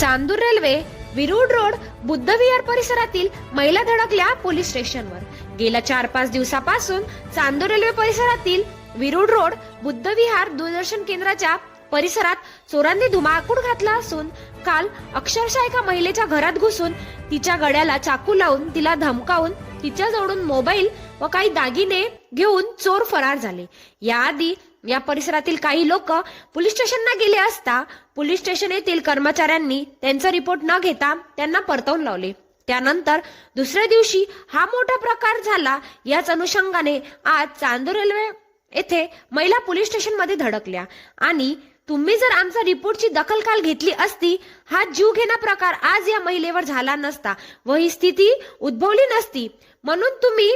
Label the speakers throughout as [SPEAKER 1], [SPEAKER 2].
[SPEAKER 1] Chandur railway Virud road बुद्धविहार परिसरातील महिला धडकल्या पोलीस स्टेशनवर. गेल्या चार पाच दिवसापासून चांदूर रेल्वे परिसरातील विरुड रोड बुद्धविहार दूरदर्शन केंद्राच्या परिसरात चोरांनी धुमाकूड घातला असून काल अक्षरशः एका महिलेच्या घरात घुसून तिच्या गड्याला चाकू लावून तिला धमकावून तिच्याजवळून मोबाईल व काही दागिने घेऊन चोर फरार झाले. याआधी या परिसरातील काही लोक पोलीस स्टेशनला गेले असता पोलीस स्टेशन येथील कर्मचाऱ्यांनी त्यांचा रिपोर्ट न घेता त्यांना परतवून लावले. त्यानंतर दुसऱ्या दिवशी हा मोठा प्रकार झाला. याच अनुषंगाने आज चांदूर रेल्वे येथे महिला पोलीस स्टेशनमध्ये धडकल्या. आणि तुम्ही जर आमचा रिपोर्टची दखल काल घेतली असती हा जीव घेणा प्रकार आज या महिलेवर झाला नसता व ही स्थिती उद्भवली नसती. म्हणून तुम्ही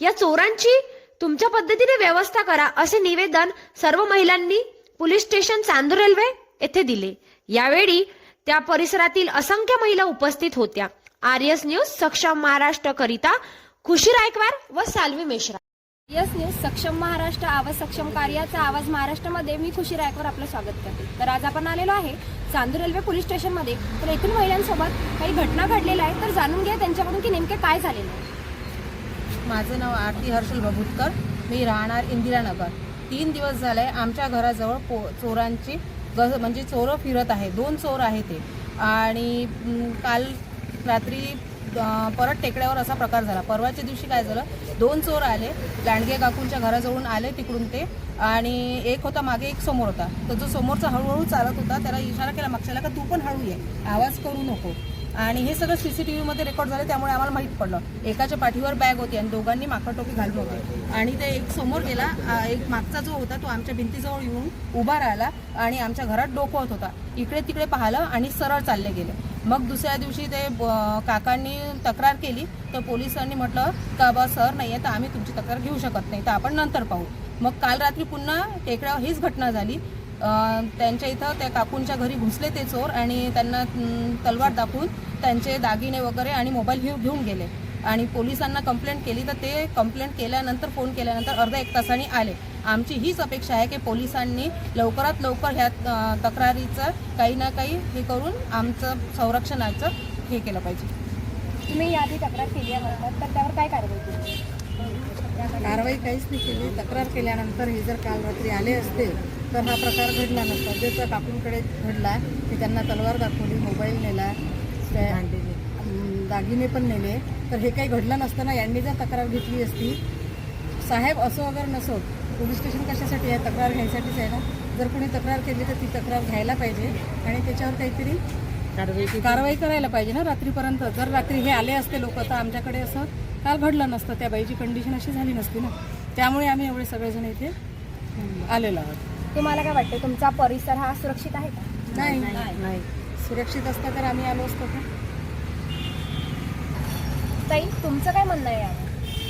[SPEAKER 1] या चोरांची तुमच्या पद्धतीने व्यवस्था करा असे निवेदन सर्व महिलांनी पोलीस स्टेशन चांदूर रेल्वे येथे दिले. यावेळी त्या परिसरातील असंख्य महिला उपस्थित होत्या. आर्यस न्यूज सक्षम महाराष्ट्र करिता खुशी रायकवार व साल्वी मेश्रा
[SPEAKER 2] यस न्यूज सक्षम महाराष्ट्र आवाज सक्षम कार्याचा आवाज महाराष्ट्रामध्ये. मी खुशी रायकवर आपलं स्वागत करते. तर आज आपण आलेलो आहे चांदूर रेल्वे पोलीस स्टेशनमध्ये. तर एकूण महिलांसोबत काही घटना घडलेल्या आहेत तर जाणून घ्या त्यांच्याकडून की नेमके काय झालेलं आहे.
[SPEAKER 3] माझं नाव आरती हर्षल बबुतकर. मी राहणार इंदिरानगर. तीन दिवस झाले आमच्या घराजवळ पो चोरांची गज म्हणजे चोरं फिरत आहे. दोन चोर आहे ते. आणि काल रात्री परत टेकड्यावर असा प्रकार झाला. परवाच्या दिवशी काय झालं? दोन चोर आले. लांडगे काकूंच्या घराजवळून आले तिकडून ते. आणि एक होता मागे एक समोर होता. तर जो समोरचा हळूहळू चालत होता त्याला इशारा केला मागच्याला का तू पण हळू ये. आवाज करू नको. आणि हे सगळं सी सी टी व्हीमध्ये रेकॉर्ड झालं त्यामुळे आम्हाला माहीत पडलं. एकाच्या पाठीवर बॅग होती आणि दोघांनी माकड टोपी घालून होते. आणि ते एक समोर गेला एक मागचा जो होता तो आमच्या भिंतीजवळ येऊन उभा राहिला आणि आमच्या घरात डोकवत होता. इकडे तिकडे पाहिलं आणि सरळ चालले गेले. मग दुसऱ्या दिवशी ते ब- काकांनी तक्रार केली. तर पोलिसांनी म्हटलं का बा सर नाही आहे तर आम्ही तुमची तक्रार घेऊ शकत नाही तर आपण नंतर पाहू. मग काल रात्री पुन्हा टेकड्यावर हीच घटना झाली. त्यांच्या इथं त्या काकूंच्या घरी घुसले ते चोर आणि त्यांना तलवार दाखवून त्यांचे दागिने वगैरे आणि मोबाईल घेऊन घेऊन गेले. आणि पोलिसांना कंप्लेंट केली तर ते कंप्लेंट केल्यानंतर फोन केल्यानंतर अर्धा एक तासाने आले. आमची हीच अपेक्षा आहे की पोलिसांनी लवकरात लवकर ह्या तक्रारीचं काही ना काही हे करून आमचं संरक्षणाचं हे केलं पाहिजे.
[SPEAKER 2] तुम्ही याआधी तक्रार केली आहे तर त्यावर काय कारवाई केली?
[SPEAKER 4] कारवाई काहीच नाही केली. तक्रार केल्यानंतर हे जर काल रात्री आले असते तर हा प्रकार घडला नसता. जे त्या काकूंकडे घडला की त्यांना तलवार दाखवली मोबाईल नेला दागिने पण नेले. तर हे काही घडलं नसताना यांनी जर तक्रार घेतली असती साहेब असो वगैरे नसो पोलीस स्टेशन कशासाठी आहे? तक्रार घ्यायसाठीच आहे ना? जर कोणी तक्रार केली तर ती तक्रार घ्यायला पाहिजे आणि त्याच्यावर काहीतरी कारवाई करायला पाहिजे ना रात्रीपर्यंत. जर रात्री हे आले असते लोक तर आमच्याकडे असं काल घडलं नसतं. त्या बाईची कंडिशन अशी झाली नसती ना. त्यामुळे आम्ही एवढे सगळेजण इथे आलेलो आहोत.
[SPEAKER 2] तुम्हाला काय वाटतं तुमचा परिसर हा सुरक्षित आहे का?
[SPEAKER 4] नाही नाही सुरक्षित असता तर आम्ही आलो असतो का?
[SPEAKER 2] ताई तुमचं काय म्हणणं आहे यावर?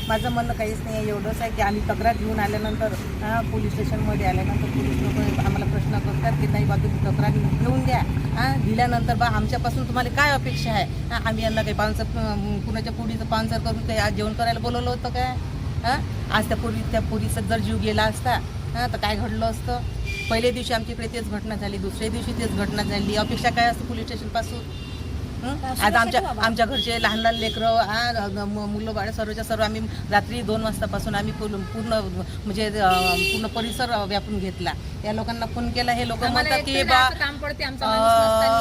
[SPEAKER 3] माझं म्हणणं काहीच नाही आहे. एवढंच आहे की आम्ही तक्रार घेऊन आल्यानंतर हा, पोलीस स्टेशनमध्ये आल्यानंतर पोलीस लोक आम्हाला प्रश्न करतात की नाही बा तुम्ही तक्रार घेऊन द्या. हा दिल्यानंतर बा आमच्यापासून तुम्हाला काय अपेक्षा आहे? हा, आम्ही यांना काही पानसर अं, कुणाच्या पुरीचं पानसर करून काही आज जेवण करायला बोलवलं होतं काय हां आज त्या पुरी त्या पुरीचा जर जीव गेला असता हां तर काय घडलं असतं? पहिल्या दिवशी आमच्या इकडे तेच घटना झाली दुसऱ्या दिवशी तेच घटना झाली. अपेक्षा काय असतं पोलीस स्टेशनपासून? आज आमच्या आमच्या घरचे लहान लहान लेकरं हा मुलं बाळ सर्वच्या सर्व आम्ही रात्री दोन वाजतापासून आम्ही पूर्ण पूर्ण म्हणजे पूर्ण परिसर व्यापून घेतला. या लोकांना फोन केला हे लोक म्हणतात की बा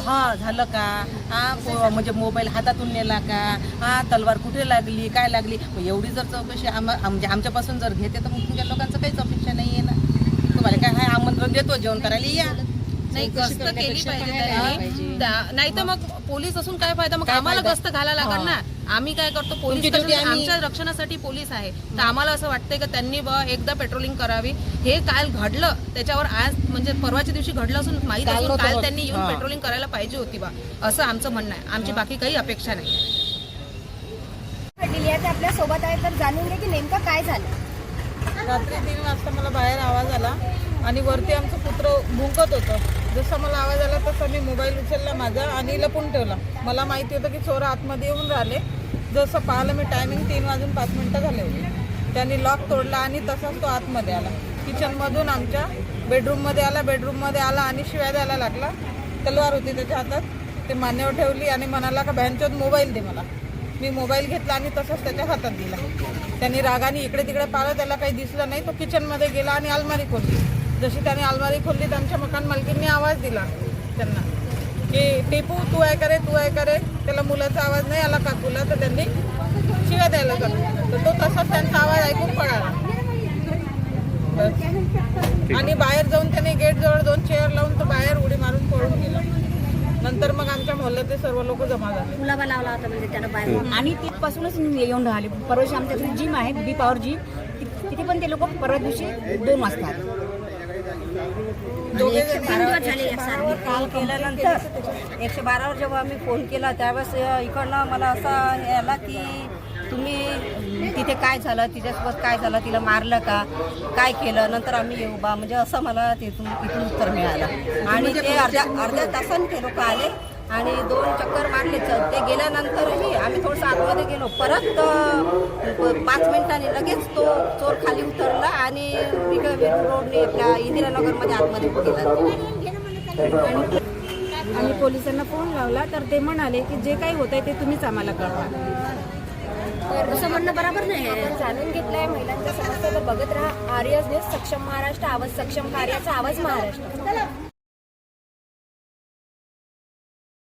[SPEAKER 3] हा झालं का? हा म्हणजे मोबाईल हातातून नेला का? हा तलवार कुठे लागली? काय लागली? एवढी जर चौकशी आम म्हणजे आमच्यापासून जर घेते तर मग तुमच्या लोकांचं काहीच अपेक्षा नाही आहे ना. तुम्हाला काय आहे आमंत्रण देतो जेवण करायला या.
[SPEAKER 5] नाही गस्त केली पाहिजे नाही तर मग पोलीस असून काय फायदा? मग आम्हाला गस्त घालायला लागणार ना. आम्ही काय करतो पोलीस आमच्या रक्षणासाठी पोलीस आहे. तर आम्हाला असं वाटतंय की त्यांनी ब एकदा पेट्रोलिंग करावी. हे काल घडलं. त्याच्यावर आज म्हणजे परवाच्या दिवशी घडलं असून माहीत असून काल. त्यांनी येऊन. पेट्रोलिंग करायला पाहिजे होती बा असं आमचं म्हणणं आहे. आमची बाकी काही अपेक्षा नाही.
[SPEAKER 2] घडलेली आहे ते आपल्यासोबत आहे तर जाणून घ्या की नेमकं काय झालं.
[SPEAKER 6] रात्री तीन वाजता मला बाहेर आवाज आणि वरती आमचं पुत्र भुंकत होतं. जसा मला आवाज आला तसा मी मोबाईल उचलला माझा आणि लपून ठेवला. मला माहिती होतं की चोर आतमध्ये येऊन राहिले. जसं पाहिलं मी टायमिंग तीन वाजून पाच मिनटं झाले होते. त्यांनी लॉक तोडला आणि तसाच तो आतमध्ये आला. किचनमधून आमच्या बेडरूममध्ये आला बेडरूममध्ये आला आणि शिव्या द्यायला लागला. तलवार होती त्याच्या हातात. ते मान्यवर ठेवली आणि म्हणाला का बँचोत मोबाईल दे मला. मी मोबाईल घेतला आणि तसंच त्याच्या हातात दिला. त्यांनी रागाने इकडे तिकडे पाहिलं. त्याला काही दिसलं नाही. तो किचनमध्ये गेला आणि अलमारी खोलली. जशी त्याने अलमारी खोलली तर आमच्या मकान मालकींनी आवाज दिला त्यांना की टिपू तू आहे करे तू आहे करे त्याला मुलाचा आवाज नाही आला काकूला तर त्यांनी शिव्या द्यायला चालू तर तो तसाच त्यांचा आवाज ऐकून पळाला. बस. आणि बाहेर जाऊन त्याने गेट जवळ दोन चेअर लावून तो बाहेर उडी मारून पळून गेला. नंतर मग आमच्या मोहल्ल्यातले सर्व लोक जमा झाले.
[SPEAKER 2] मुलाबा लावला होता म्हणजे त्यानं बाहेर.
[SPEAKER 7] आणि तिथपासूनच येऊन राहिले. परवा आमच्या घरी जिम आहे बी पॉवर जिम तिथे पण ते लोक परवा दिवशी दोन वाजता
[SPEAKER 2] या सारखे.
[SPEAKER 8] कॉल केल्यानंतर एकशे बारावर जेव्हा आम्ही फोन केला त्यावेळेस इकडनं मला असा आला की तुम्ही तिथे काय झालं तिच्यासोबत काय झालं तिला मारलं का? काय केलं? नंतर आम्ही येऊ बा. म्हणजे असं मला तिथून तिथून उत्तर मिळालं. आणि ते अर्ध्या अर्ध्या तासाने ते लोक आले. आणि दोन चक्कर मारले. ते गेल्यानंतरही आम्ही थोडंसं आतमध्ये गेलो. परत पाच मिनिटांनी लगेच तो चोर खाली उतरला आणि रोडने आपल्या इंदिरानगरमध्ये आतमध्ये गेला
[SPEAKER 2] आणि पोलिसांना फोन लावला तर ते म्हणाले की जे काही होत आहे ते तुम्हीच आम्हाला कळवा. तर असं म्हणणं बरोबर नाही आहे. जाणून घेतलंय महिलांच्या समस्या तर बघत राहा. आर्यस न्यूज सक्षम महाराष्ट्र आवाज सक्षम कार्याचा आवाज महाराष्ट्र.